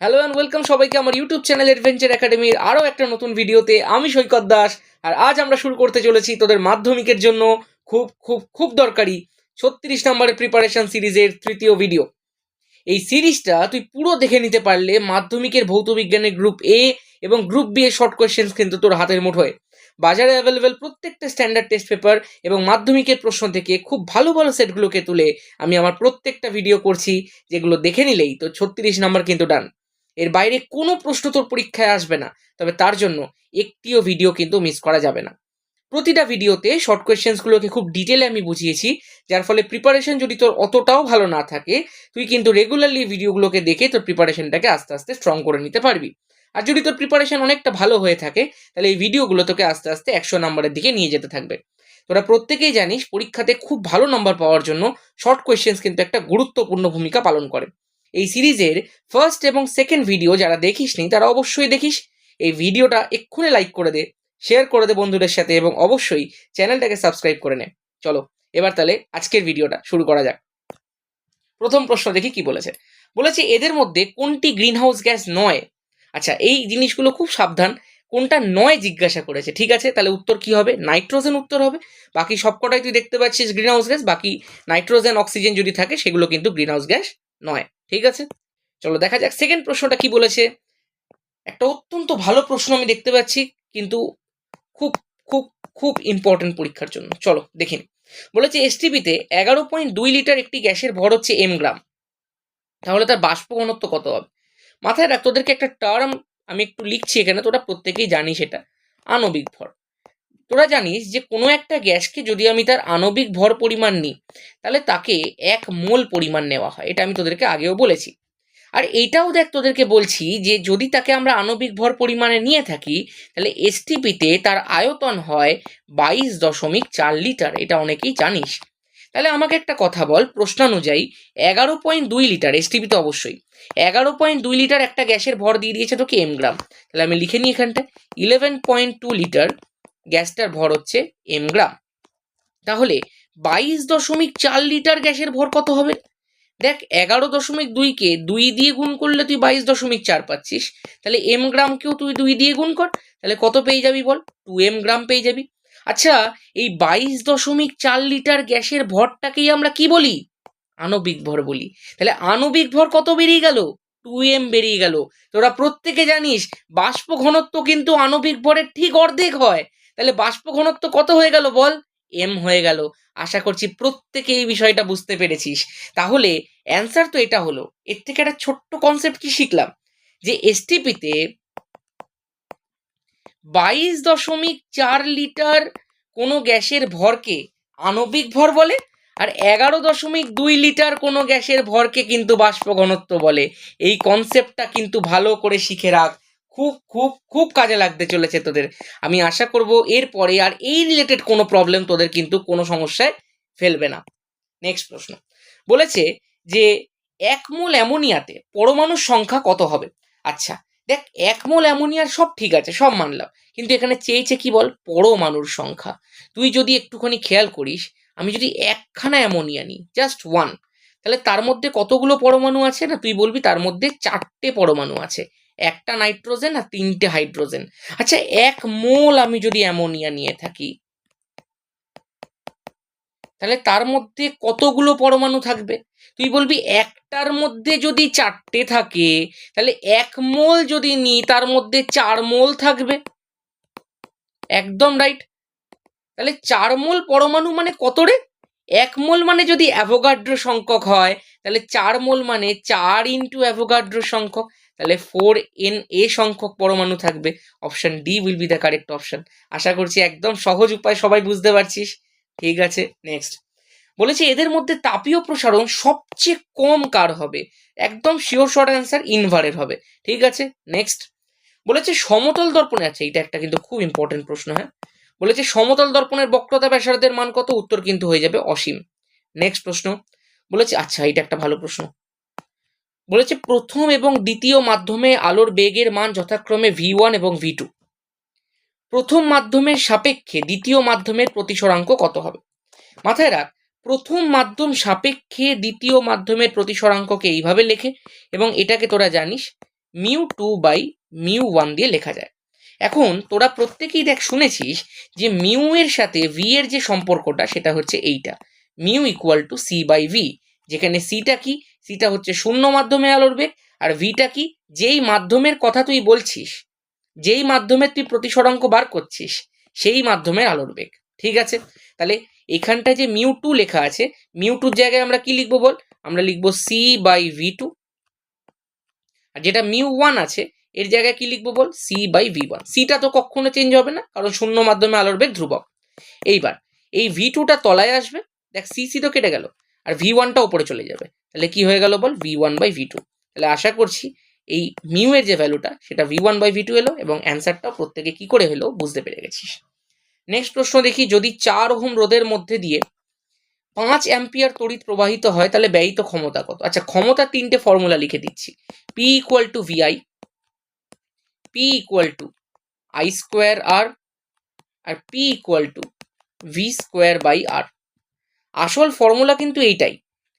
Hello and welcome সবাইকে আমার YouTube channel adventure একাডেমির আরও একটা নতুন ভিডিওতে। আমি সৈকত দাস, আর আজ আমরা শুরু করতে চলেছি তোদের মাধ্যমিকের জন্য খুব খুব খুব দরকারি ছত্রিশ নম্বরের প্রিপারেশন সিরিজের তৃতীয় ভিডিও এই সিরিজটা তুই পুরো দেখে নিতে পারলে মাধ্যমিকের ভৌত বিজ্ঞানের গ্রুপ এ এবং গ্রুপ বি এর শর্ট কোয়েশ্চেন্স কিন্তু তোর হাতের মুঠোয়। বাজারে অ্যাভেলেবেল প্রত্যেকটা স্ট্যান্ডার্ড টেস্ট পেপার এবং মাধ্যমিকের প্রশ্ন থেকে খুব ভালো ভালো সেটগুলোকে তুলে আমি আমার প্রত্যেকটা ভিডিও করছি, যেগুলো দেখে নিলেই তো ছত্রিশ নম্বর কিন্তু ডান এর বাইরে কোনো প্রশ্ন তোর পরীক্ষায় আসবে না। তবে তার জন্য একটিও ভিডিও কিন্তু মিস করা যাবে না। প্রতিটা ভিডিওতে শর্ট কোয়েশ্চেন্সগুলোকে খুব ডিটেলে আমি বুঝিয়েছি, যার ফলে প্রিপারেশন যদি তোর অতটাও ভালো না থাকে, তুই কিন্তু রেগুলারলি ভিডিওগুলোকে দেখে তোর প্রিপারেশনটাকে আস্তে আস্তে স্ট্রং করে নিতে পারবি। আর যদি তোর প্রিপারেশন অনেকটা ভালো হয়ে থাকে, তাহলে এই ভিডিওগুলো তোকে আস্তে আস্তে একশো নম্বরের দিকে নিয়ে যেতে থাকবে। তোরা প্রত্যেকেই জানিস পরীক্ষাতে খুব ভালো নম্বর পাওয়ার জন্য শর্ট কোয়েশ্চেন্স কিন্তু একটা গুরুত্বপূর্ণ ভূমিকা পালন করে। এই সিরিজের ফার্স্ট এবং সেকেন্ড ভিডিও যারা দেখিসনি, তারা অবশ্যই দেখিস। এই ভিডিওটা এক্ষুনি লাইক করে দে শেয়ার করে দে বন্ধুদের সাথে এবং অবশ্যই চ্যানেলটাকে সাবস্ক্রাইব করে নে। চলো, এবার তাহলে আজকের ভিডিওটা শুরু করা যাক। প্রথম প্রশ্ন দেখি কি বলেছে? বলেছে, এদের মধ্যে কোনটি গ্রিনহাউস গ্যাস নয়? আচ্ছা এই জিনিসগুলো খুব সাবধান, কোনটা নয় জিজ্ঞাসা করেছে। ঠিক আছে, তাহলে উত্তর কি হবে? নাইট্রোজেন উত্তর হবে। বাকি সবকটাই তুই দেখতে পাচ্ছিস গ্রিনহাউস গ্যাস বাকি নাইট্রোজেন অক্সিজেন যদি থাকে, সেগুলো কিন্তু গ্রিনহাউস গ্যাস নয়। ঠিক আছে? চলো দেখা যাক। সেকেন্ড প্রশ্নটা কি বলেছে? একটা অত্যন্ত ভালো প্রশ্ন আমি দেখতে পাচ্ছি, কিন্তু খুব খুব খুব ইম্পর্টেন্ট পরীক্ষার জন্য। চলো দেখিনি বলেছে এসটিপিতে এগারো পয়েন্ট দুই লিটার একটি গ্যাসের ভর হচ্ছে এম গ্রাম। তাহলে তার বাষ্প ঘনত্ব কত হবে? মাথায় রাখ, তোদেরকে একটা টার্ম আমি একটু লিখছি এখানে, তোরা প্রত্যেকেই জানি সেটা আণবিক ভর। তোরা জানিস যে কোনো একটা গ্যাসকে যদি আমি তার আণবিক ভর পরিমাণ নিই, তাহলে তাকে এক মোল পরিমাণ নেওয়া হয়। এটা আমি তোদেরকে আগেও বলেছি। আর এইটাও দেখ তোদেরকে বলছি যে যদি তাকে আমরা আণবিক ভর পরিমাণে নিয়ে থাকি, তাহলে এসটিপিতে তার আয়তন হয় বাইশ দশমিক চার লিটার। এটা অনেকেই জানিস। তাহলে আমাকে একটা কথা বল প্রশ্নানুযায়ী এগারো পয়েন্ট দুই লিটার এসটিপিতে অবশ্যই, এগারো পয়েন্ট দুই লিটার একটা গ্যাসের ভর দিয়ে দিয়েছে তোকে এম গ্রাম। তাহলে আমি লিখে নিই এখানটায় ইলেভেন পয়েন্ট টু লিটার গ্যাসটার ভর হচ্ছে এম গ্রাম। তাহলে বাইশ দশমিক চার লিটার গ্যাসের ভর কত হবে? দেখ, এগারো দশমিক দুইকে দুই দিয়ে গুণ করলে তুই বাইশ দশমিক চার পাচ্ছিস। তাহলে এম গ্রামকেও তুই দুই দিয়ে গুণ কর। তাহলে কত পেয়ে যাবি বল? টু এম গ্রাম পেয়ে যাবি। আচ্ছা এই বাইশ দশমিক চার লিটার গ্যাসের ভরটাকেই আমরা কি বলি? আণবিক ভর বলি। তাহলে আণবিক ভর কত বেরিয়ে গেল? টু এম বেরিয়ে গেল। তোরা প্রত্যেকে জানিস, বাষ্প ঘনত্ব কিন্তু আণবিক ভরের ঠিক অর্ধেক হয়। তাহলে বাষ্প ঘনত্ব কত হয়ে গেল বল? এম হয়ে গেল। আশা করছি প্রত্যেকে এই বিষয়টা বুঝতে পেরেছিস। তাহলে অ্যান্সার তো এটা হলো, এর থেকে একটা ছোট্ট কনসেপ্ট কি শিখলাম? যে এসটিপিতে বাইশ দশমিক চার লিটার কোনো গ্যাসের ভরকে আণবিক ভর বলে, আর এগারো দশমিক দুই লিটার কোনো গ্যাসের ভরকে কিন্তু বাষ্প ঘনত্ব বলে। এই কনসেপ্টটা কিন্তু ভালো করে শিখে রাখ। খুব খুব খুব কাজে লাগতে চলেছে তোদের। আমি আশা করব এরপরে আর এই রিলেটেড কোনো প্রবলেম তোদের কিন্তু কোনো সমস্যায় ফেলবে না। নেক্সট প্রশ্ন। বলেছে যে, এক মোল অ্যামোনিয়াতে পরমাণুর সংখ্যা কত হবে? আচ্ছা দেখ, এক মোল অ্যামোনিয়ার সব ঠিক আছে, সব মানলাম। কিন্তু এখানে চেয়েছে কি বল? পরমাণুর সংখ্যা। তুই যদি একটুখানি খেয়াল করিস, আমি যদি একখানা অ্যামোনিয়া নিই জাস্ট ওয়ান তাহলে তার মধ্যে কতগুলো পরমাণু আছে? না, তুই বলবি তার মধ্যে চারটে পরমাণু আছে। একটা নাইট্রোজেন আর তিনটে হাইড্রোজেন। আচ্ছা এক মোল আমি যদি অ্যামোনিয়া নিয়ে থাকি, তাহলে তার মধ্যে কতগুলো পরমাণু থাকবে? তুই বলবি একটার মধ্যে যদি চারটে থাকে, তাহলে এক মোল যদি নিই, তার মধ্যে চার মোল থাকবে। একদম রাইট? তাহলে চার মোল পরমাণু মানে কত রে? এক মোল মানে যদি অ্যাভোগাড্রো সংখ্যক হয়, তাহলে চার মোল মানে চার ইন্টু অ্যাভোগাড্রো সংখ্যক। তাহলে ফোর এন এ সংখ্যক পরমাণু থাকবে। Option D will be the correct option আশা করছি একদম সহজ উপায় সবাই বুঝতে পারছিস। ঠিক আছে নেক্সট বলেছে এদের মধ্যে তাপীয় প্রসারণ সবচেয়ে কম কার হবে? একদম শিওর শর্ট অ্যান্সার ইনভারের হবে। ঠিক আছে নেক্সট বলেছে সমতল দর্পণে আছে এটা একটা কিন্তু খুব ইম্পর্টেন্ট প্রশ্ন হ্যাঁ? বলেছে সমতল দর্পণের বক্রতা ব্যাসার্ধের মান কত? উত্তর কিন্তু হয়ে যাবে অসীম। নেক্সট প্রশ্ন। বলেছে আচ্ছা এটা একটা ভালো প্রশ্ন। বলেছে প্রথম এবং দ্বিতীয় মাধ্যমে আলোর বেগের মান যথাক্রমে ভি ওয়ান এবং ভি টু। প্রথম মাধ্যমের সাপেক্ষে দ্বিতীয় মাধ্যমের প্রতিসরাঙ্ক কত হবে? মাথায় রাখ, প্রথম মাধ্যম সাপেক্ষে দ্বিতীয় মাধ্যমের প্রতিসরাঙ্ককে এইভাবে লেখে এবং এটাকে তোরা জানিস, mu two by mu one দিয়ে লেখা যায়। এখন তোরা প্রত্যেকেই দেখ শুনেছিস যে মিউ এর সাথে ভি এর যে সম্পর্কটা সেটা হচ্ছে এইটা। Mu equal to C by V, যেখানে সিটা কি? সিটা হচ্ছে শূন্য মাধ্যমে আলোর বেগ, আর ভিটা কি? যেই মাধ্যমের কথা তুই বলছিস, যেই মাধ্যমে তুই প্রতিসরাঙ্ক বার করছিস, সেই মাধ্যমের আলোর বেগ, ঠিক আছে? তাহলে এখানটায় যে মিউ টু লেখা আছে, মিউ টুর জায়গায় আমরা কি লিখব বল? আমরা লিখব সি বাই ভি টু, আর যেটা মিউ ওয়ান আছে, এর জায়গায় কি লিখব বল? C by V one. সিটা তো কখনো চেঞ্জ হবে না, কারণ শূন্য মাধ্যমে আলোর বেগ ধ্রুবক। এইবার, এই ভি টুটা তলায় আসবে, দেখ সি সি তো কেটে গেল, আর ভি ওয়ানটা উপরে চলে যাবে। তাহলে কি হয়ে গেল বল? V one by V two তাহলে আশা করছি এই মিউ এর যে ভ্যালুটা সেটা V one by V two এলো এবং অ্যান্সারটাও প্রত্যেকে কি করে হলো বুঝতে পেরে গেছিস। নেক্সট প্রশ্ন দেখি, যদি চার ওহম রোধের মধ্যে দিয়ে পাঁচ অ্যাম্পিয়ার তড়িৎ প্রবাহিত হয়, তাহলে ব্যয়িত ক্ষমতা কত? আচ্ছা ক্ষমতা তিনটে ফর্মুলা লিখে দিচ্ছি। P equal to VI P equal to I square R R P equal to V square by R আসল ফর্মুলা কিন্তু এইটাই।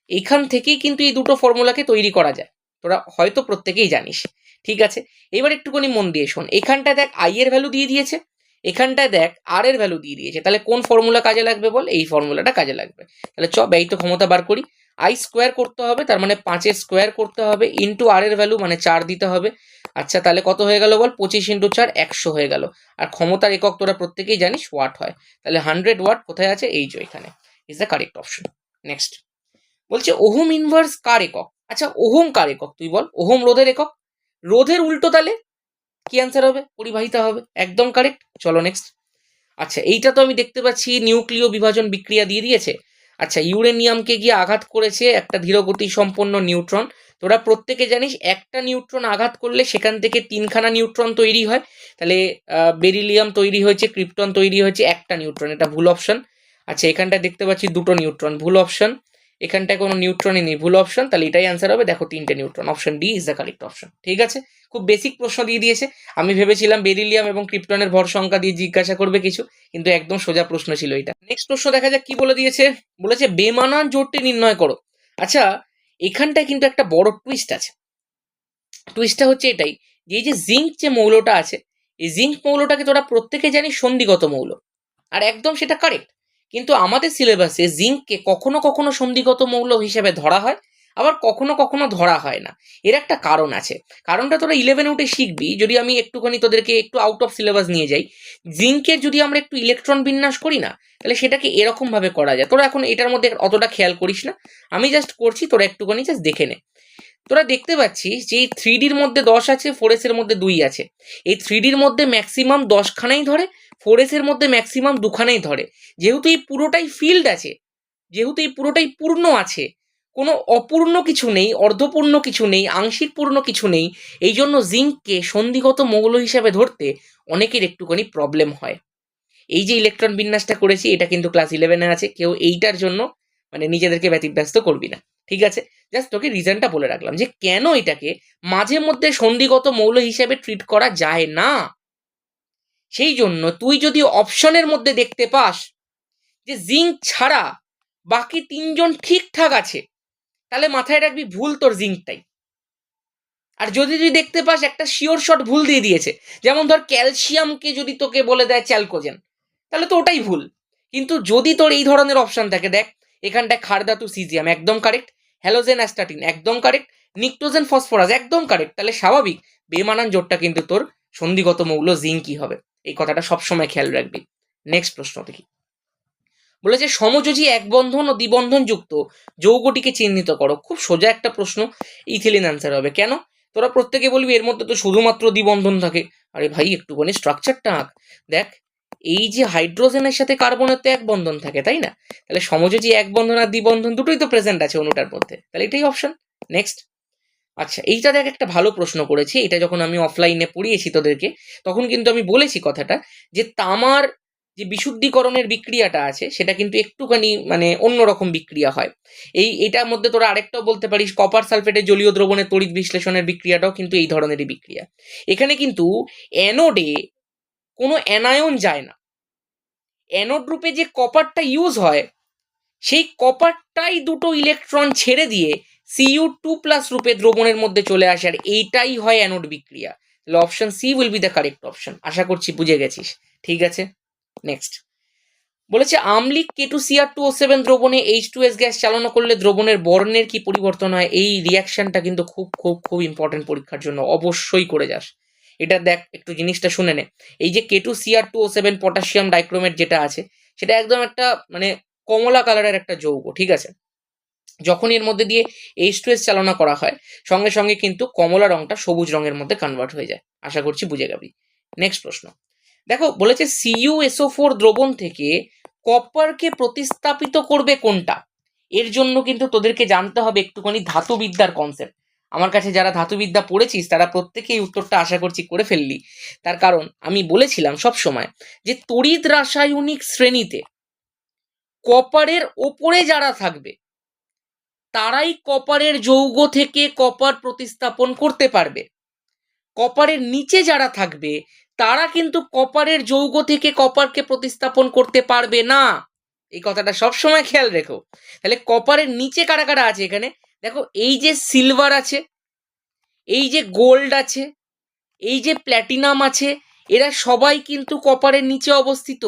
এখান থেকেই কিন্তু এই দুটো ফর্মুলাকে তৈরি করা যায়। তোরা হয়তো প্রত্যেকেই জানিস। ঠিক আছে? এবার একটুখানি মন দিয়ে শোন। এখানটায় দেখ আই এর ভ্যালু দিয়ে দিয়েছে। এখানটায় দেখ আর এর ভ্যালু দিয়ে দিয়েছে। তাহলে কোন ফর্মুলা কাজে লাগবে বল? এই ফর্মুলাটা কাজে লাগবে। তাহলে চ, ব্যয়িত ক্ষমতা বার করি। আই স্কোয়ার করতে হবে, তার মানে পাঁচের স্কোয়ার করতে হবে ইন্টু আর এর ভ্যালু মানে চার দিতে হবে। আচ্ছা তাহলে কত হয়ে গেল বল? পঁচিশ ইন্টু চার, একশো হয়ে গেল। আর ক্ষমতার একক তোরা প্রত্যেকেই জানিস ওয়াট হয়। তাহলে হান্ড্রেড ওয়াট কোথায় আছে? এই যে এখানে। Is the correct option next বলছে ওহম ইনভার্স কার একক? আচ্ছা ওহম কার একক? তুই বল, ওহম রোধের একক? রোধের উল্টো তালে কি অ্যান্সার হবে? পরিবাহিতা হবে। একদম কারেক্ট চলো নেক্সট আচ্ছা এইটা তো আমি দেখতে পাচ্ছি, নিউক্লিয় বিভাজন বিক্রিয়া দিয়ে দিয়েছে। আচ্ছা ইউরেনিয়ামকে গিয়ে আঘাত করেছে একটা ধীরগতি সম্পন্ন নিউট্রন। তোরা প্রত্যেকে জানিস, একটা নিউট্রন আঘাত করলে সেখান থেকে তিনখানা নিউট্রন তৈরি হয়। তাহলে বেরিলিয়াম তৈরি হয়েছে, ক্রিপ্টন তৈরি হয়েছে, একটা নিউট্রন। এটা ভুল অপশন আচ্ছা এখানটায় দেখতে পাচ্ছি দুটো নিউট্রন, ভুল অপশন এখানটায় কোনো নিউট্রনই নেই। ভুল অপশন তাহলে এটাই অ্যান্সার হবে। দেখো তিনটে neutron option D is the correct option ঠিক আছে? খুব বেসিক প্রশ্ন দিয়ে দিয়েছে। আমি ভেবেছিলাম বেরিলিয়াম এবং ক্রিপ্টনের ভর সংখ্যা দিয়ে জিজ্ঞাসা করবে কিছু, কিন্তু একদম সোজা প্রশ্ন ছিল এটা। নেক্সট প্রশ্ন দেখা যাক কি বলে দিয়েছে। বলেছে, বেমানান জোরটি নির্ণয় করো। আচ্ছা এখানটায় কিন্তু একটা বড় টুইস্ট আছে। টুইস্টটা হচ্ছে এটাই, যে এই যে জিঙ্ক যে মৌলটা আছে, এই জিঙ্ক মৌলটাকে তোরা প্রত্যেকে জানিস সন্ধিগত মৌল। আর একদম সেটা কারেক্ট কিন্তু আমাদের সিলেবাসে জিঙ্ককে কখনো কখনো সন্ধিগত মৌল হিসেবে ধরা হয়, আবার কখনো কখনো ধরা হয় না। এর একটা কারণ আছে। কারণটা তোরা ইলেভেন উঠে শিখবি, যদি আমি একটুখানি তোদেরকে একটু আউট অফ সিলেবাস নিয়ে যাই জিঙ্কের যদি আমরা একটু ইলেকট্রন বিন্যাস করি না, তাহলে সেটাকে এরকমভাবে করা যায়। তোরা এখন এটার মধ্যে অতটা খেয়াল করিস না। আমি জাস্ট করছি, তোরা একটুখানি জাস্ট দেখে নে। তোরা দেখতে পাচ্ছিস যে এই থ্রি ডির মধ্যে দশ আছে ফোর এর মধ্যে দুই আছে। এই থ্রি ডির মধ্যে ম্যাক্সিমাম দশখানাই ধরে ফোর এর মধ্যে ম্যাক্সিমাম দুখানেই ধরে। যেহেতু এই পুরোটাই ফিল্ড আছে, যেহেতু এই পুরোটাই পূর্ণ আছে, কোনো অপূর্ণ কিছু নেই, অর্ধপূর্ণ কিছু নেই আংশিক পূর্ণ কিছু নেই, এই জন্য জিঙ্ককে সন্ধিগত মৌল হিসাবে ধরতে অনেকের একটুখানি প্রবলেম হয়। এই যে ইলেকট্রন বিন্যাসটা করেছি, এটা কিন্তু ক্লাস ইলেভেনে আছে, কেউ এইটার জন্য মানে নিজেদেরকে ব্যতিব্যস্ত করবি না। ঠিক আছে? জাস্ট তোকে রিজনটা বলে রাখলাম যে কেন এটাকে মাঝে মধ্যে সন্ধিগত মৌল হিসেবে ট্রিট করা যায় না? সেই জন্য তুই যদি অপশনের মধ্যে দেখতে পাস যে জিঙ্ক ছাড়া বাকি তিনজন ঠিকঠাক আছে, তাহলে মাথায় রাখবি ভুল তোর জিঙ্কটাই আর যদি তুই দেখতে পাস একটা শিওর শট ভুল দিয়ে দিয়েছে, যেমন ধর ক্যালসিয়ামকে যদি তোকে বলে দেয় চ্যালকোজেন, তাহলে তো ওটাই ভুল। কিন্তু যদি তোর এই ধরনের অপশন থাকে, দেখ, এখানটায় খারদাতু সিজিয়াম, একদম কারেক্ট হ্যালোজেন অ্যাস্টাটিন, একদম কারেক্ট নিকটোজেন ফসফরাস, একদম কারেক্ট তাহলে স্বাভাবিক, বেমানান জোটটা কিন্তু তোর সন্ধিগত মৌল জিঙ্কই হবে। এই কথাটা সবসময় খেয়াল রাখবি। নেক্সট প্রশ্ন দেখি। বলেছে সমযোজী এক বন্ধন ও দ্বিবন্ধন যুক্ত যৌগটিকে চিহ্নিত করো। খুব সোজা একটা প্রশ্ন, ইথিলিন অ্যান্সার হবে। কেন? তোরা প্রত্যেকে বলবি, এর মধ্যে তো শুধুমাত্র দ্বিবন্ধন থাকে। আরে ভাই, একটুখানি স্ট্রাকচারটা আঁক। দেখ, এই যে হাইড্রোজেনের সাথে কার্বনের তো এক বন্ধন থাকে, তাই না? তাহলে সমযোজী এক বন্ধন আর দ্বিবন্ধন দুটোই তো প্রেজেন্ট আছে অনুটার মধ্যে। তাহলে এটাই অপশন নেক্সট আচ্ছা এইটা দেখ একটা ভালো প্রশ্ন করেছি। এটা যখন আমি অফলাইনে পড়িয়েছি তোদেরকে, তখন কিন্তু আমি বলেছি কথাটা যে তামার যে বিশুদ্ধিকরণের বিক্রিয়াটা আছে, সেটা কিন্তু একটুখানি মানে অন্যরকম বিক্রিয়া হয়। এই এটার মধ্যে তোরা আরেকটাও বলতে পারিস কপার সালফেটের জলীয় দ্রবণের তড়িৎ বিশ্লেষণের বিক্রিয়াটাও কিন্তু এই ধরনেরই বিক্রিয়া। এখানে কিন্তু অ্যানোডে কোনো অ্যানায়ন যায় না। অ্যানোড রূপে যে কপারটা ইউজ হয়, সেই কপারটাই দুটো ইলেকট্রন ছেড়ে দিয়ে সিইউ টু প্লাস রূপে দ্রবণের মধ্যে চলে আসে, আর এইটাই হয় অ্যানোড বিক্রিয়া। তাহলে option C will be the correct option আশা করছি বুঝে গেছিস। ঠিক আছে? নেক্সট বলেছে, আমলিক K two CR two O seven দ্রবণে এইচ টু এস গ্যাস চালনা করলে দ্রবণের বর্ণের কি পরিবর্তন হয়? এই রিয়াকশনটা কিন্তু খুব খুব খুব ইম্পর্টেন্ট পরীক্ষার জন্য। অবশ্যই করে যাস। এটা দেখ, একটু জিনিসটা শুনে নে। এই যে K two CR two O seven potassium dichromate যেটা আছে, সেটা একদম একটা মানে কমলা কালারের একটা যৌগ। ঠিক আছে? যখন এর মধ্যে দিয়ে এইচ টু এস চালনা করা হয়, সঙ্গে সঙ্গে কিন্তু কমলা রংটা সবুজ রঙের মধ্যে কনভার্ট হয়ে যায়। আশা করছি বুঝে যাবি নেক্সট প্রশ্ন। দেখো, বলেছে সিইউ এসও ফোর দ্রবণ থেকে কপারকে প্রতিস্থাপিত করবে কোনটা? এর জন্য কিন্তু তোদেরকে জানতে হবে একটুখানি ধাতুবিদ্যার কনসেপ্ট আমার কাছে যারা ধাতুবিদ্যা পড়েছিস, তারা প্রত্যেকেই উত্তরটা আশা করছি করে ফেললি। তার কারণ আমি বলেছিলাম সব সময় যে তড়িৎ রাসায়নিক শ্রেণীতে কপারের ওপরে যারা থাকবে তারাই কপারের যৌগ থেকে কপার প্রতিস্থাপন করতে পারবে। কপারের নিচে যারা থাকবে, তারা কিন্তু কপারের যৌগ থেকে কপারকে প্রতিস্থাপন করতে পারবে না। এই কথাটা সবসময় খেয়াল রেখো। তাহলে কপারের নিচে কারা কারা আছে এখানে? দেখো, এই যে সিলভার আছে, এই যে গোল্ড আছে, এই যে প্ল্যাটিনাম আছে, এরা সবাই কিন্তু কপারের নিচে অবস্থিত।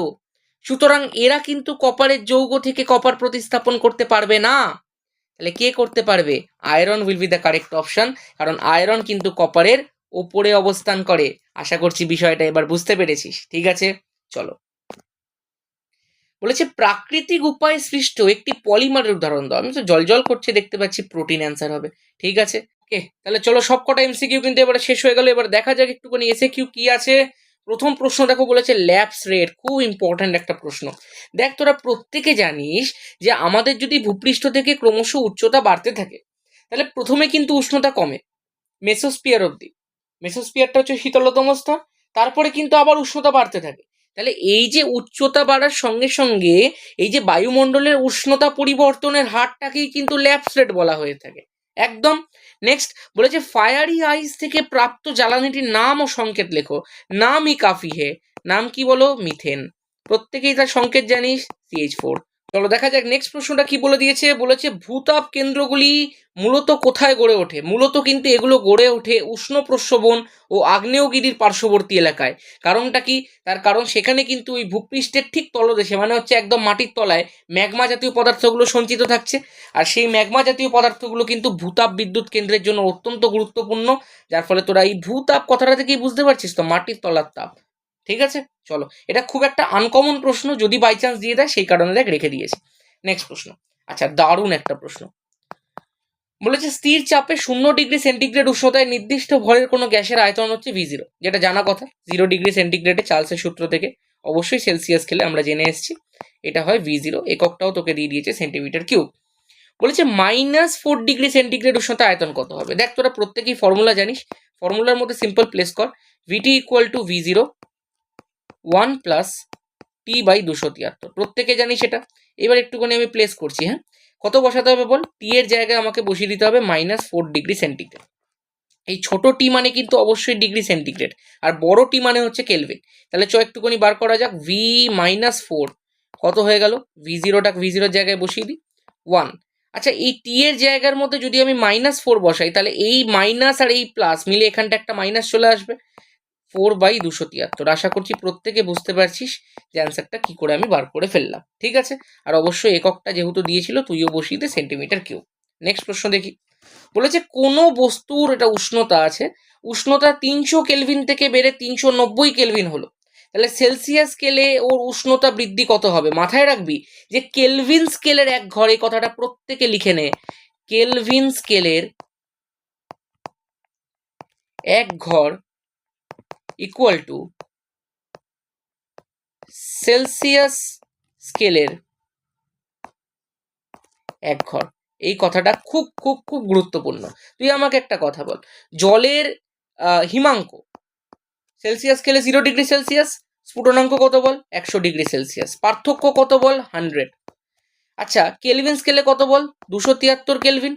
সুতরাং এরা কিন্তু কপারের যৌগ থেকে কপার প্রতিস্থাপন করতে পারবে না। তাহলে কে করতে পারবে? Iron will be the correct option কারণ আয়রন কিন্তু কপারের ওপরে অবস্থান করে। আশা করছি বিষয়টা এবার বুঝতে পেরেছিস। ঠিক আছে? চলো। বলেছে, প্রাকৃতিক উপায়ে সৃষ্ট একটি পলিমারের উদাহরণ দাও। আমি তো জল জল করছে, দেখতে পাচ্ছি প্রোটিন অ্যান্সার হবে। ঠিক আছে? ওকে, তাহলে চলো সব সবকটা এমসিকিউ কিন্তু এবারে শেষ হয়ে গেল। এবার দেখা যাক একটুখানি এসে কিউ কি আছে। প্রথম প্রশ্ন দেখো বলেছে ল্যাপস রেট, খুব ইম্পর্ট্যান্ট একটা প্রশ্ন। দেখ, তোরা প্রত্যেকে জানিস যে আমাদের যদি ভূপৃষ্ঠ থেকে ক্রমশ উচ্চতা বাড়তে থাকে, তাহলে প্রথমে কিন্তু উষ্ণতা কমে মেসোস্পিয়ার অবধি। মেসোস্পিয়ারটা হচ্ছে শীতলতম স্তর, তারপরে কিন্তু আবার উষ্ণতা বাড়তে থাকে। তাহলে এই যে উচ্চতা বাড়ার সঙ্গে সঙ্গে এই যে বায়ুমণ্ডলের উষ্ণতা পরিবর্তনের হারটাকেই কিন্তু ল্যাপস রেট বলা হয়ে থাকে। একদম। নেক্সট বলেছে ফায়ারি আইস থেকে প্রাপ্ত জ্বালানিটির নাম ও সংকেত লেখো। নামই কাফি হে। নাম কি বলো? মিথেন। প্রত্যেকেই তার সংকেত জানিস। সিএইচ ফোর চলো দেখা যাক নেক্সট প্রশ্নটা কি বলে দিয়েছে? বলেছে, ভূতাপ কেন্দ্রগুলি মূলত কোথায় গড়ে ওঠে? মূলত কিন্তু এগুলো গড়ে ওঠে উষ্ণ প্রস্রবণ ও আগ্নেয়গিরির পার্শ্ববর্তী এলাকায়। কারণটা কি? তার কারণ সেখানে কিন্তু ওই ভূপৃষ্ঠের ঠিক তলদেশে মানে হচ্ছে একদম মাটির তলায়, ম্যাগমা জাতীয় পদার্থগুলো সঞ্চিত থাকছে। আর সেই ম্যাগমা জাতীয় পদার্থগুলো কিন্তু ভূতাপ বিদ্যুৎ কেন্দ্রের জন্য অত্যন্ত গুরুত্বপূর্ণ। যার ফলে তোরা এই ভূতাপ কথাটা থেকেই বুঝতে পারছিস তো, মাটির তলার তাপ। ঠিক আছে? চলো। এটা খুব একটা আনকমন প্রশ্ন যদি বাই চান্স দিয়ে দেয়, সেই কারণে দেখ রেখে দিয়েছি। নেক্সট প্রশ্ন। আচ্ছা দারুণ একটা প্রশ্ন। বলেছে, স্থির চাপে শূন্য ডিগ্রি সেন্টিগ্রেড উষ্ণতায় নির্দিষ্ট ভরের কোনো গ্যাসের আয়তন হচ্ছে ভি জিরো যেটা জানা কথা। জিরো ডিগ্রি সেন্টিগ্রেডে চার্লসের সূত্র থেকে অবশ্যই সেলসিয়াস খেলে আমরা জেনে এসেছি। এটা হয় ভি জিরো এককটাও তোকে দিয়ে দিয়েছে সেন্টিমিটার কিউব বলেছে মাইনাস ফোর ডিগ্রি সেন্টিগ্রেড উষ্ণতা আয়তন কত হবে? দেখ, তোরা প্রত্যেকেই ফর্মুলা জানিস। ফর্মুলার মধ্যে সিম্পল প্লেস কর। VT equal to V zero one plus T by দুশো তিয়াত্তর। প্রত্যেকে জানি সেটা। এবার একটুখানি আমি প্লেস করছি হ্যাঁ? কত বসাতে হবে বল? টি এর জায়গায় আমাকে বসিয়ে দিতে হবে মাইনাস ফোর ডিগ্রি সেন্টিগ্রেড এই ছোট টি মানে কিন্তু অবশ্যই ডিগ্রি সেন্টিগ্রেড আর বড় টি মানে হচ্ছে কেলভিন তাহলে চ একটুখানি বার করা যাক। ভি মাইনাস ফোর কত হয়ে গেল? ভি জিরোটা ভি জিরোর জায়গায় বসিয়ে দিই। ওয়ান আচ্ছা এই টি এর জায়গার মধ্যে যদি আমি মাইনাস ফোর বসাই, তাহলে এই মাইনাস আর এই প্লাস মিলে এখানটা একটা মাইনাস চলে আসবে। ফোর বাই দুশো তিয়াত্তর। আশা করছি প্রত্যেকে বুঝতে পারছিস যে অ্যান্সারটা কি করে আমি বার করে ফেললাম, ঠিক আছে? আর অবশ্যই এককটা যেহেতু দিয়েছিল, তুইও বসিয়ে দে সেন্টিমিটার কিউ নেক্সট প্রশ্ন দেখি। বলেছে, কোনো বস্তুর এটা উষ্ণতা আছে? উষ্ণতা তিনশো কেলভিন থেকে বেড়ে তিনশো নব্বই কেলভিন হলো। তাহলে সেলসিয়াস স্কেলে ওর উষ্ণতা বৃদ্ধি কত হবে? মাথায় রাখবি যে কেলভিন স্কেলের এক ঘর, এই কথাটা প্রত্যেকে লিখে নে। কেলভিন স্কেলের এক ঘর ইকুয়াল টু সেলসিয়াস স্কেলের এক ঘর। এই কথাটা খুব খুব খুব গুরুত্বপূর্ণ। তুই আমাকে একটা কথা বল। জলের হিমাঙ্ক সেলসিয়াস স্কেলে জিরো ডিগ্রি সেলসিয়াস স্ফুটনাঙ্ক কত বল? একশো ডিগ্রি সেলসিয়াস পার্থক্য কত বল? হান্ড্রেড আচ্ছা কেলভিন স্কেলে কত বল? দুশো তিয়াত্তর কেলভিন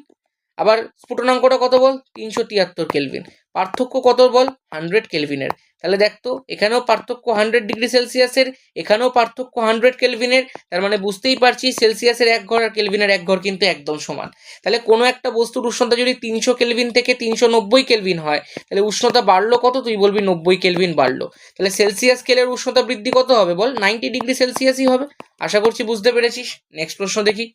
আবার স্ফুটনাঙ্কটা কত বল? তিনশো তিয়াত্তর কেলভিন পার্থক্য কত বল? হান্ড্রেড কেলভিনের তাহলে দেখ তো, এখানেও পার্থক্য হান্ড্রেড ডিগ্রি সেলসিয়াসের এখানেও পার্থক্য হান্ড্রেড কেলভিনের তার মানে বুঝতেই পারছি সেলসিয়াসের এক ঘর আর কেলভিনের এক ঘর কিন্তু একদম সমান। তাহলে কোনো একটা বস্তুর উষ্ণতা যদি তিনশো কেলভিন থেকে তিনশো নব্বই কেলভিন হয়, তাহলে উষ্ণতা বাড়লো কত? তুই বলবি নব্বই কেলভিন বাড়লো। তাহলে সেলসিয়াস স্কেলের উষ্ণতা বৃদ্ধি কত হবে বল? নাইনটি ডিগ্রি সেলসিয়াসই হবে। আশা করছি বুঝতে পেরেছিস। নেক্সট প্রশ্ন দেখি।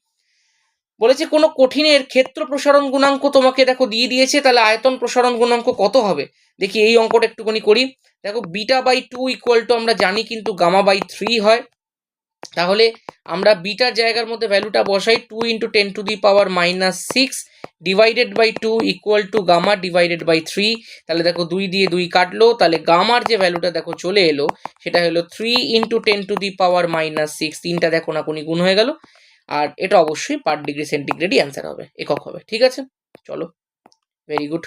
বলেছে, কোনো কঠিনের ক্ষেত্র প্রসারণ গুণাঙ্ক তোমাকে দেখো দিয়ে দিয়েছে, তাহলে আয়তন প্রসারণ গুণাঙ্ক কত হবে? দেখি এই অঙ্কটা একটুখানি করি। দেখো, beta by two equal to আমরা জানি কিন্তু গামা বাই থ্রি হয়। তাহলে আমরা বিটার জায়গার মধ্যে ভ্যালুটা বসাই, two into ten to the power minus six divided by two equal to gamma divided by three তাহলে দেখো, দুই দিয়ে দুই কাটলো, তাহলে গামার যে ভ্যালুটা দেখো চলে এলো, সেটা হলো three into ten to the power minus six তিনটা দেখো না কোনি গুণ হয়ে গেল। আর এটা অবশ্যই পার ডিগ্রি সেন্টিগ্রেডই অ্যান্সার হবে, একক হবে, ঠিক আছে? চলো ভেরি গুড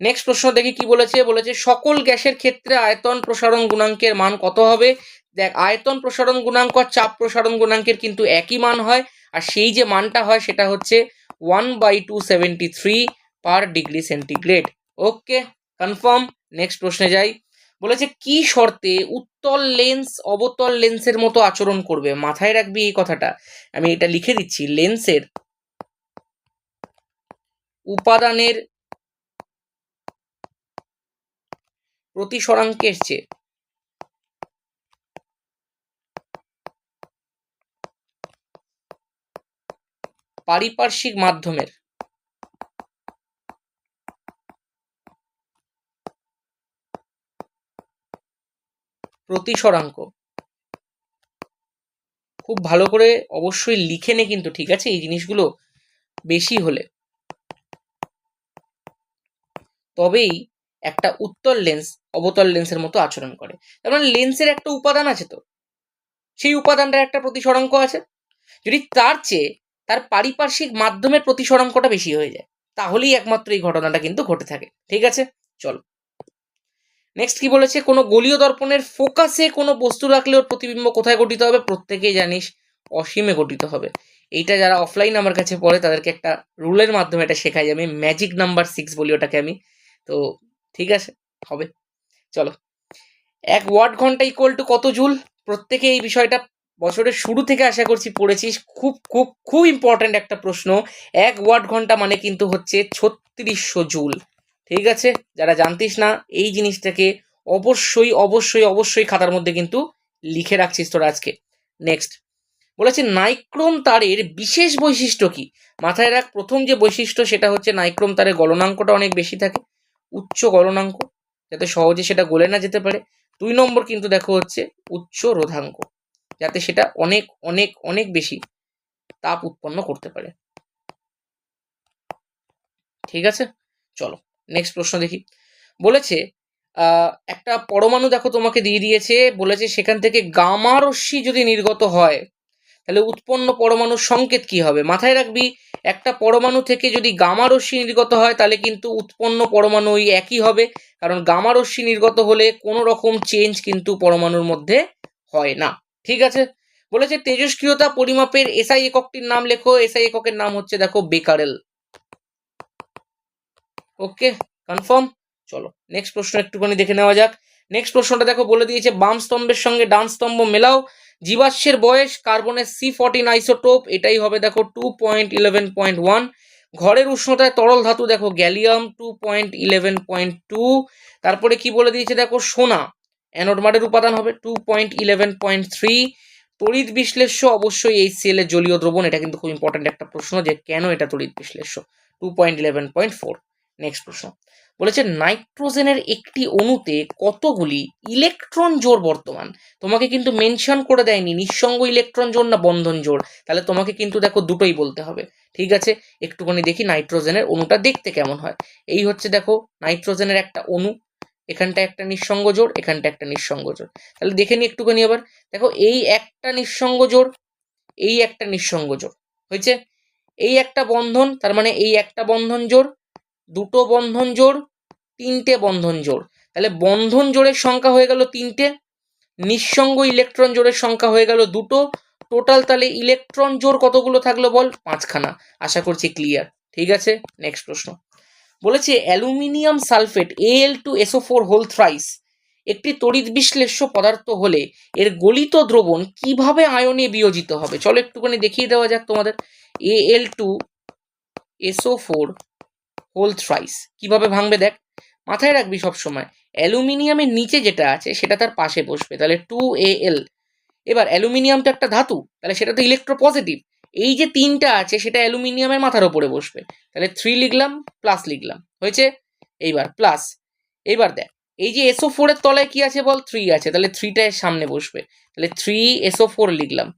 নেক্সট প্রশ্ন দেখি কি বলেছে বলেছে সকল গ্যাসের ক্ষেত্রে আয়তন প্রসারণ গুণাঙ্কের মান কত হবে? দেখ, আয়তন প্রসারণ গুণাঙ্ক আর চাপ প্রসারণ গুণাঙ্কের কিন্তু একই মান হয়, আর সেই যে মানটা হয় সেটা হচ্ছে one by two seventy three per degree centigrade okay confirm next প্রশ্নে যাই। বলেছে, কি শর্তে উত্তল লেন্স অবতল লেন্সের মতো আচরণ করবে? মাথায় রাখবি এই কথাটা। আমি এটা লিখে দিচ্ছি, লেন্সের উপাদানের প্রতিসরাঙ্কের চেয়ে পারিপার্শ্বিক মাধ্যমের প্রতিসরাঙ্ক খুব ভালো করে অবশ্যই লিখে নে কিন্তু, ঠিক আছে? এই জিনিসগুলো বেশি হলে। তবেই একটা উত্তল লেন্স অবতল লেন্সের মতো আচরণ করে। তার মানে লেন্সের একটা উপাদান আছে তো। সেই উপাদানটার একটা প্রতিসরাঙ্ক আছে। যদি তার চেয়ে তার পারিপার্শ্বিক মাধ্যমের প্রতিসরাঙ্কটা বেশি হয়ে যায়, তাহলেই একমাত্র এই ঘটনাটা কিন্তু ঘটে থাকে। ঠিক আছে? চলো। নেক্সট কি বলেছে? কোনো গলীয় দর্পণের ফোকাসে কোনো বস্তু রাখলে ওর প্রতিবিম্ব কোথায় গঠিত হবে? প্রত্যেকেই জানিস অসীমে গঠিত হবে। এইটা যারা অফলাইন আমার কাছে পড়ে, তাদেরকে একটা রুলের মাধ্যমে এটা শেখাই আমি ম্যাজিক নাম্বার সিক্স বলি ওটাকে আমি। তো ঠিক আছে, হবে। চলো। এক ওয়াট ঘণ্টা ইকুয়াল টু কত জুল? প্রত্যেকে এই বিষয়টা বছরের শুরু থেকে আশা করছি পড়েছিস। খুব খুব খুব ইম্পর্ট্যান্ট একটা প্রশ্ন। এক ওয়াট ঘণ্টা মানে কিন্তু হচ্ছে ছত্রিশশো জুল। ঠিক আছে? যারা জানতিস না, এই জিনিসটাকে অবশ্যই অবশ্যই অবশ্যই খাতার মধ্যে কিন্তু লিখে রাখছিস তোরা আজকে। নেক্সট বলেছে, নাইক্রোম তারের বিশেষ বৈশিষ্ট্য কি? মাথায় রাখ, প্রথম যে বৈশিষ্ট্য সেটা হচ্ছে নাইক্রোম তারের গলনাঙ্কটা অনেক বেশি থাকে, উচ্চ গলনাঙ্ক, যাতে সহজে সেটা গলে না যেতে পারে। দুই নম্বর কিন্তু দেখো হচ্ছে উচ্চ রোধাঙ্ক, যাতে সেটা অনেক অনেক অনেক বেশি তাপ উৎপন্ন করতে পারে। ঠিক আছে? চলো। নেক্সট প্রশ্ন দেখি। বলেছে একটা পরমাণু দেখো তোমাকে দিয়ে দিয়েছে, বলেছে সেখান থেকে গামা যদি নির্গত হয়, তাহলে উৎপন্ন পরমাণুর সংকেত কি হবে? মাথায় রাখবি, একটা পরমাণু থেকে যদি গামা নির্গত হয়, তাহলে কিন্তু উৎপন্ন পরমাণু ওই একই হবে, কারণ গামা নির্গত হলে কোনো রকম চেঞ্জ কিন্তু পরমাণুর মধ্যে হয় না। ঠিক আছে? বলেছে, তেজস্ক্রিয়তা পরিমাপের এসআই এককটির নাম লেখো এসআই এককের নাম হচ্ছে, দেখো, বেকারেল। ওকে কনফার্ম চলো নেক্সট প্রশ্ন একটুখানি দেখে নেওয়া যাক। নেক্সট প্রশ্নটা দেখো, বলে দিয়েছে, বাম স্তম্ভের সঙ্গে ডান স্তম্ভ মেলাও। জীবাশ্মের বয়স কার্বনের সি ফর্টিন আইসোটোপ এটাই হবে দেখো two point eleven point one ঘরের উষ্ণতায় তরল ধাতু দেখো gallium two point eleven point two তারপরে কি বলে দিয়েছে দেখো, সোনা অ্যানোড মাডের উপাদান হবে two point eleven point three তড়িৎ বিশ্লেষ্য অবশ্যই এই সেলের জলীয় দ্রবণ, এটা কিন্তু খুব ইম্পর্ট্যান্ট একটা প্রশ্ন যে কেন এটা তড়িৎ বিশ্লেষ্য two point eleven point four next প্রশ্ন। বলেছে, নাইট্রোজেনের একটি অণুতে কতগুলি ইলেকট্রন জোর বর্তমান? তোমাকে কিন্তু মেনশন করে দেয়নি, নিঃসঙ্গ ইলেকট্রন জোর না বন্ধন জোর তাহলে তোমাকে কিন্তু দেখো দুটোই বলতে হবে। ঠিক আছে? একটুখানি দেখি নাইট্রোজেনের অণুটা দেখতে কেমন হয়। এই হচ্ছে দেখো, নাইট্রোজেনের একটা অণু এখানটা একটা নিঃসঙ্গ জোর এখানটা একটা নিঃসঙ্গ জোর তাহলে দেখে নি একটুখানি আবার দেখো, এই একটা নিঃসঙ্গ জোর এই একটা নিঃসঙ্গ জোর হয়েছে? এই একটা বন্ধন, তার মানে এই একটা বন্ধন জোর দুটো বন্ধন জোর তিনটে বন্ধন জোর তাহলে বন্ধন জোড়ের সংখ্যা হয়ে গেল তিনটে, নিঃসঙ্গ ইলেকট্রন জোড়ের সংখ্যা হয়ে গেল দুটো। টোটাল তাহলে ইলেকট্রন জোর কতগুলো থাকল বল? পাঁচখানা। আশা করছি ক্লিয়ার। ঠিক আছে? নেক্সট প্রশ্ন। বলেছে, aluminium sulphate L two SO four whole thrice, একটি তড়িৎ বিশ্লেষ্য পদার্থ হলে এর গলিত দ্রবণ কীভাবে আয়নে বিয়োজিত হবে? চলো একটুখানি দেখিয়ে দেওয়া যাক তোমাদের। A L two SO four whole thrice. কীভাবে ভাঙবে দেখ? মাথায় রাখবি সবসময়। অ্যালুমিনিয়ামের নিচে যেটা আছে, সেটা তার পাশে বসবে। তাহলে টু এ এল এবার অ্যালুমিনিয়াম তো একটা ধাতু, তাহলে সেটা তো ইলেকট্রোপজিটিভ এই যে তিনটা আছে, সেটা অ্যালুমিনিয়ামের মাথার ওপরে বসবে। তাহলে থ্রি লিখলাম প্লাস লিখলাম। হয়েছে? এইবার প্লাস এইবার দেখ, এই যে এসও ফোরের তলায় কি আছে বল? থ্রি আছে। তাহলে থ্রিটা সামনে বসবে। তাহলে থ্রি এসও ফোর লিখলাম।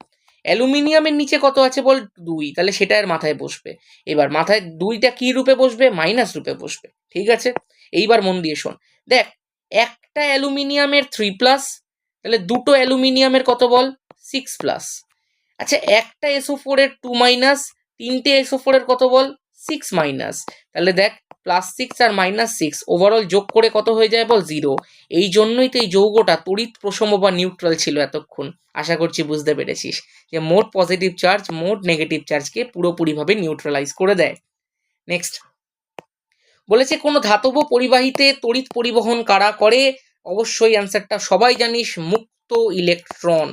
অ্যালুমিনিয়ামের নিচে কত আছে বল? দুই। তাহলে সেটা এর মাথায় বসবে। এবার মাথায় দুইটা কি রূপে বসবে? মাইনাস রূপে বসবে। ঠিক আছে? এইবার মন দিয়ে শোন। দেখ, একটা অ্যালুমিনিয়ামের থ্রি প্লাস তাহলে দুটো অ্যালুমিনিয়ামের কত বল? সিক্স প্লাস আচ্ছা একটা এসও ফোরের টু মাইনাস তিনটে এসও ফোরের কত বল? সিক্স মাইনাস তাহলে দেখ প্লাস সিক্স আর মাইনাস সিক্স ওভারঅল যোগ করে কত হয়ে যায় বল? জিরো এই জন্যই তো এই যৌগটা তড়িৎ প্রসম বা নিউট্রাল ছিল এতক্ষণ। আশা করছি বুঝতে পেরেছিস। যে মোট পজিটিভ চার্জ মোট নেগেটিভ চার্জকে পুরোপুরিভাবে নিউট্রালাইজ করে দেয়। নেক্সট বলেছে, কোনো ধাতব পরিবাহীতে তড়িৎ পরিবহন কারা করে? অবশ্যই অ্যান্সারটা সবাই জানিস, মুক্ত ইলেকট্রন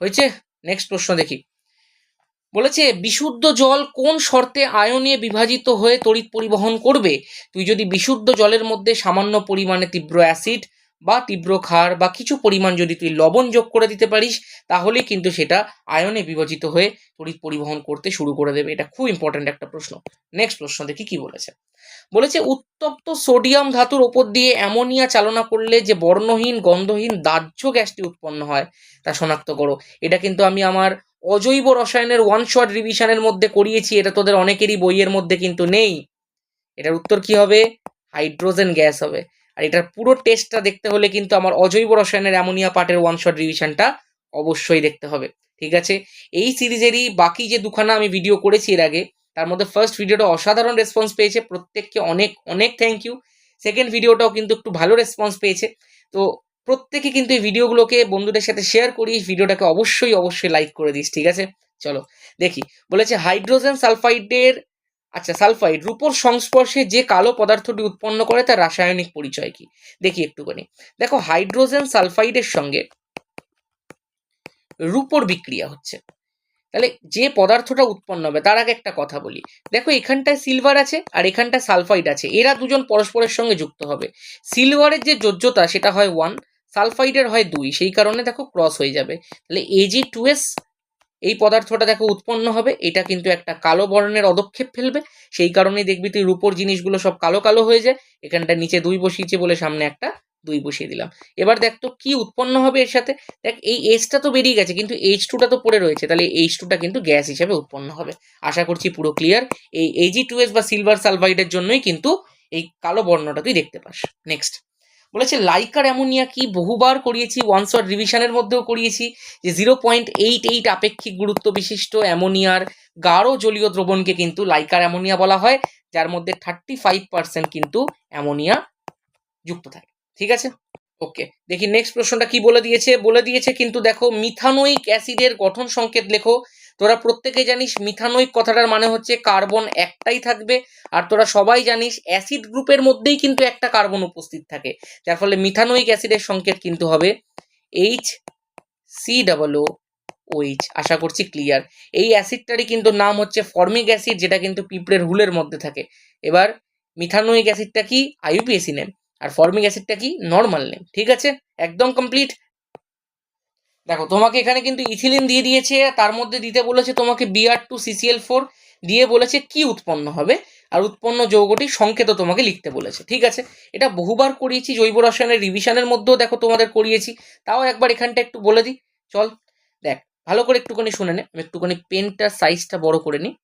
হয়েছে? নেক্সট প্রশ্ন দেখি। বলেছে, বিশুদ্ধ জল কোন শর্তে আয়নে বিভাজিত হয়ে তড়িৎ পরিবহন করবে? তুই যদি বিশুদ্ধ জলের মধ্যে সামান্য পরিমাণে তীব্র অ্যাসিড বা তীব্র ক্ষার বা কিছু পরিমাণ যদি তুই লবণ যোগ করে দিতে পারিস তাহলে কিন্তু সেটা আয়নে বিভাজিত হয়ে তড়িৎ পরিবহন করতে শুরু করে দেবে। এটা খুব ইম্পর্ট্যান্ট একটা প্রশ্ন। নেক্সট প্রশ্ন দেখি কি বলেছে? বলেছে, উত্তপ্ত সোডিয়াম ধাতুর ওপর দিয়ে অ্যামোনিয়া চালনা করলে যে বর্ণহীন, গন্ধহীন, দাহ্য গ্যাসটি উৎপন্ন হয়, তা শনাক্ত করো। এটা কিন্তু আমি আমার অজৈব রসায়নের ওয়ান শট রিভিশনের মধ্যে করিয়েছি, এটা তোদের অনেকেরই বইয়ের মধ্যে কিন্তু নেই। এটার উত্তর কি হবে? হাইড্রোজেন গ্যাস হবে। আর এটার পুরো টেস্টটা দেখতে হলে কিন্তু আমার অজৈব রসায়নের অ্যামোনিয়া পার্টের ওয়ান শট রিভিশনটা অবশ্যই দেখতে হবে। ঠিক আছে? এই সিরিজেরই বাকি যে দুখানা আমি ভিডিও করেছি এর আগে, তার মধ্যে ফার্স্ট ভিডিওটা অসাধারণ রেসপন্স পেয়েছে। প্রত্যেককে অনেক অনেক থ্যাংক ইউ সেকেন্ড ভিডিওটাও কিন্তু একটু ভালো রেসপন্স পেয়েছে। তো প্রত্যেকে কিন্তু এই ভিডিওগুলোকে বন্ধুদের সাথে শেয়ার করিস, ভিডিওটাকে অবশ্যই অবশ্যই লাইক করে দিস, ঠিক আছে? চলো, দেখি। বলেছে হাইড্রোজেন সালফাইডের আচ্ছা সালফাইড রূপোর সংস্পর্শে যে কালো পদার্থটি উৎপন্ন করে তার রাসায়নিক পরিচয় কি? দেখি একটুখানি। দেখো হাইড্রোজেন সালফাইডের সঙ্গে রূপোর বিক্রিয়া হচ্ছে। তাহলে যে পদার্থটা উৎপন্ন হবে, তার আগে একটা কথা বলি। দেখো, এখানটায় সিলভার আছে আর এখানটায় সালফাইড আছে। এরা দুজন পরস্পরের সঙ্গে যুক্ত হবে। সিলভারের যে যোজ্যতা, সেটা হয় ওয়ান সালফাইডের হয় দুই, সেই কারণে দেখো ক্রস হয়ে যাবে। তাহলে এজি টু এস এই পদার্থটা দেখো উৎপন্ন হবে, এটা কিন্তু একটা কালো বর্ণের অদক্ষেপ ফেলবে, সেই কারণেই দেখবি তুই রূপোর জিনিসগুলো সব কালো কালো হয়ে যায়, এখানটা নিচে দুই বসিয়েছে বলে সামনে একটা দুই বসিয়ে দিলাম। এবার দেখ তো কি উৎপন্ন হবে এর সাথে, দেখ এই এইচটা তো বেরিয়ে গেছে, কিন্তু এইচ টুটা তো পড়ে রয়েছে, তাহলে এইচ টুটা কিন্তু গ্যাস হিসাবে উৎপন্ন হবে। আশা করছি পুরো ক্লিয়ার এই এজি টু এস বা সিলভার সালফাইডের জন্যই কিন্তু এই কালো বর্ণটা তুই দেখতে পাস। নেক্সট বলেছে লাইকার অ্যামোনিয়া কি বহুবার করিয়েছি ওয়ান শট রিভিশনের মধ্যেও করিয়েছি, যে জিরো পয়েন্ট এইট এইট আপেক্ষিক গুরুত্ব বিশিষ্ট অ্যামোনিয়ার গাঢ় জলীয় দ্রবণকে কিন্তু লাইকার অ্যামোনিয়া বলা হয়, যার মধ্যে থার্টি ফাইভ পার্সেন্ট কিন্তু অ্যামোনিয়া যুক্ত থাকে। ঠিক আছে? ওকে দেখি নেক্সট প্রশ্নটা কি বলে দিয়েছে? বলে দিয়েছে কিন্তু দেখো মিথানোইক অ্যাসিডের গঠন সংকেত লেখো। তোরা প্রত্যেকে জানিস মিথানোইক কথাটার মানে হচ্ছে কার্বন একটাই থাকবে, আর তোরা সবাই জানিস অ্যাসিড গ্রুপের মধ্যেই কিন্তু একটা কার্বন উপস্থিত থাকে, যার ফলে মিথানোইক অ্যাসিডের সংকেত কিন্তু হবে H C double O OH আশা করছি ক্লিয়ার। এই অ্যাসিডটারই কিন্তু নাম হচ্ছে ফর্মিক অ্যাসিড, যেটা কিন্তু পিঁপড়ের হুলের মধ্যে থাকে। এবার মিথানোইক অ্যাসিডটা কি? আইউপিএসি নেম, আর ফর্মিক অ্যাসিডটা কি? নর্মাল নেম, ঠিক আছে? একদম কমপ্লিট। দেখো, তোমাকে এখানে কিন্তু ইথিলিন দিয়ে দিয়েছে তার মধ্যে দিতে বলেছে তোমাকে বিআর টু সিসিএল ফোর দিয়ে বলেছে কি উৎপন্ন হবে, আর উৎপন্ন যৌগটি সংকেতও তোমাকে লিখতে বলেছে, ঠিক আছে? এটা বহুবার করিয়েছি, জৈব রসায়নের রিভিশনের মধ্যেও দেখো তোমাদের করিয়েছি, তাও একবার এখানটা একটু বলে দিই, চল, দেখ, ভালো করে একটুখানি শুনে নে, আমি একটুখানি পেনটার সাইজটা বড় করে নিই,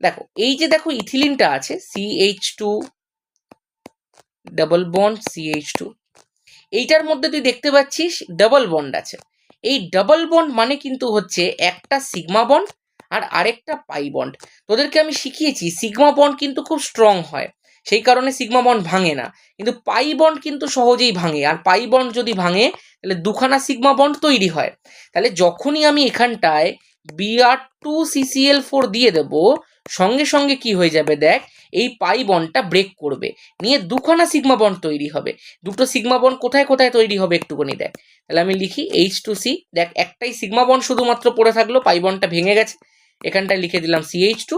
দেখো, এই যে দেখো ইথিলিনটা আছে CH two double bond CH two এইটার মধ্যে তুই দেখতে পাচ্ছিস ডাবল বন্ড আছে এই ডাবল বন্ড মানে কিন্তু হচ্ছে একটা সিগমা বন্ড আর আরেকটা পাই বন্ড তোদেরকে আমি শিখিয়েছি সিগমা বন্ড কিন্তু খুব স্ট্রং হয়, সেই কারণে সিগমা বন্ড ভাঙে না। কিন্তু পাই বন্ড কিন্তু সহজেই ভাঙে, আর পাই বন্ড যদি ভাঙে, তাহলে দুখানা সিগমা বন্ড তৈরি হয়। তাহলে যখনই আমি এখানটায় বিআর টু সিসিএল ফোর দিয়ে দেবো সঙ্গে সঙ্গে কি হয়ে যাবে দেখ, এই পাই বন্ডটা ব্রেক করবে। নিয়ে দুখানা সিগমা বন্ড তৈরি হবে। দুটো সিগমা বন্ড কোথায় কোথায় তৈরি হবে একটুখানি দেখ। তাহলে আমি লিখি এইচ টু সি দেখ একটাই সিগমা বন্ড শুধুমাত্র পড়ে থাকল, পাই বন্ডটা ভেঙে গেছে। এখানটায় লিখে দিলাম সি এইচ টু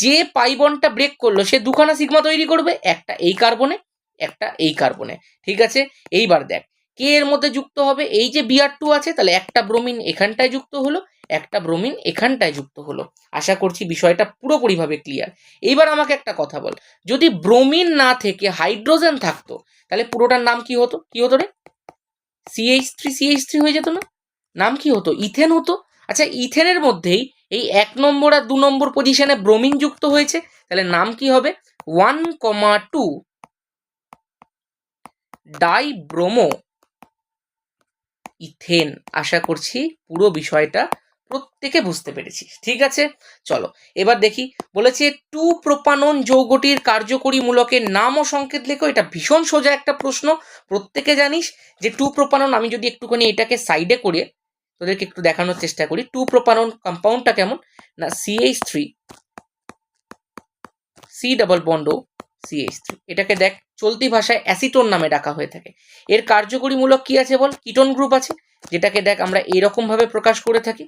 যে পাই বন্ডটা ব্রেক করল, সে দুখানা সিগমা তৈরি করবে, একটা এই কার্বনে একটা এই কার্বনে ঠিক আছে? এইবার দেখ, কে এর মধ্যে যুক্ত হবে? এই যে বিআর টু আছে, তাহলে একটা ব্রোমিন এখানটায় যুক্ত হলো একটা ব্রোমিন এখানটায় যুক্ত হলো। আশা করছি বিষয়টা পুরোপুরিভাবে ক্লিয়ার এইবার আমাকে একটা কথা বল। যদি ব্রোমিন না থেকে হাইড্রোজেন থাকতো, তাহলে পুরোটার নাম কি হতো? কি হতো রে? সিএইচ থ্রি সিএইচ থ্রি হয়ে যেত না? নাম কি হতো? ইথেন হতো? আচ্ছা ইথেনের মধ্যেই এই এক নম্বর আর দু নম্বর পজিশনে ব্রোমিন যুক্ত হয়েছে, তাহলে নাম কি হবে? One comma two dibromo ethane আশা করছি পুরো বিষয়টা প্রত্যেকে বুঝতে পেরেছি। ঠিক আছে? চলো, এবার দেখি। বলেছে, টু প্রোপানন যৌগটির কার্যকরী মূলকের নাম ও সংকেত লেখো। এটা ভীষণ সোজা একটা প্রশ্ন। প্রত্যেকে জানিস যে, টু প্রোপানন, আমি যদি একটুখানি এটাকে সাইডে করে তোদেরকে একটু দেখানোর চেষ্টা করি। টু প্রোপানন কম্পাউন্ডটা কেমন? না CH three C double bond O CH three এটাকে দেখ, চলতি ভাষায় অ্যাসিটোন নামে ডাকা হয়ে থাকে। এর কার্যকরীমূলক কি আছে বল? কিটোন গ্রুপ আছে, যেটাকে দেখ, আমরা এরকম ভাবে প্রকাশ করে থাকি।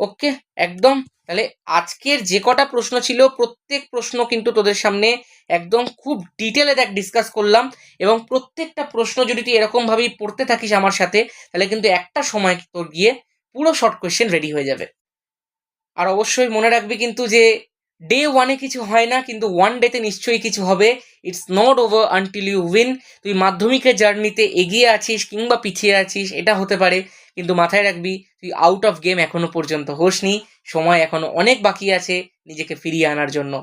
ওকে, একদম। তাহলে আজকের যে কটা প্রশ্ন ছিল, প্রত্যেক প্রশ্ন কিন্তু তোদের সামনে একদম খুব ডিটেলে দেখ ডিসকাস করলাম এবং প্রত্যেকটা প্রশ্ন যদি তুই এরকম ভাবেই পড়তে থাকিস আমার সাথে, তাহলে কিন্তু একটা সময় তোর গিয়ে পুরো শর্ট কোয়েশ্চেন রেডি হয়ে যাবে। আর অবশ্যই মনে রাখবি কিন্তু যে ডে ওয়ানে কিছু হয় না, কিন্তু ওয়ান ডেতে নিশ্চয়ই কিছু হবে। It's not over until you win তুই মাধ্যমিকের জার্নিতে এগিয়ে আছিস কিংবা পিছিয়ে আছিস, এটা হতে পারে। কিন্তু মাথায় রাখবি, তুই আউট অফ গেম এখনও পর্যন্ত হোসনি। সময় এখনও অনেক বাকি আছে নিজেকে ফিরিয়ে আনার জন্য।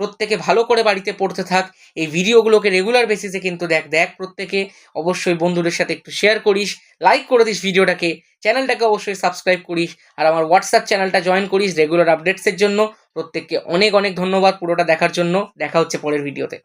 প্রত্যেকে ভালো করে বাড়িতে পড়তে থাক। এই ভিডিওগুলোকে রেগুলার বেসিসে কিন্তু দেখ দেখ প্রত্যেকে। অবশ্যই বন্ধুদের সাথে একটু শেয়ার করিস লাইক করে দিস ভিডিওটাকে। চ্যানেলটাকে অবশ্যই সাবস্ক্রাইব করিস আর আমার হোয়াটসঅ্যাপ চ্যানেলটা জয়েন করিস রেগুলার আপডেটসের জন্য। প্রত্যেককে অনেক অনেক ধন্যবাদ পুরোটা দেখার জন্য। দেখা হচ্ছে পরের ভিডিওতে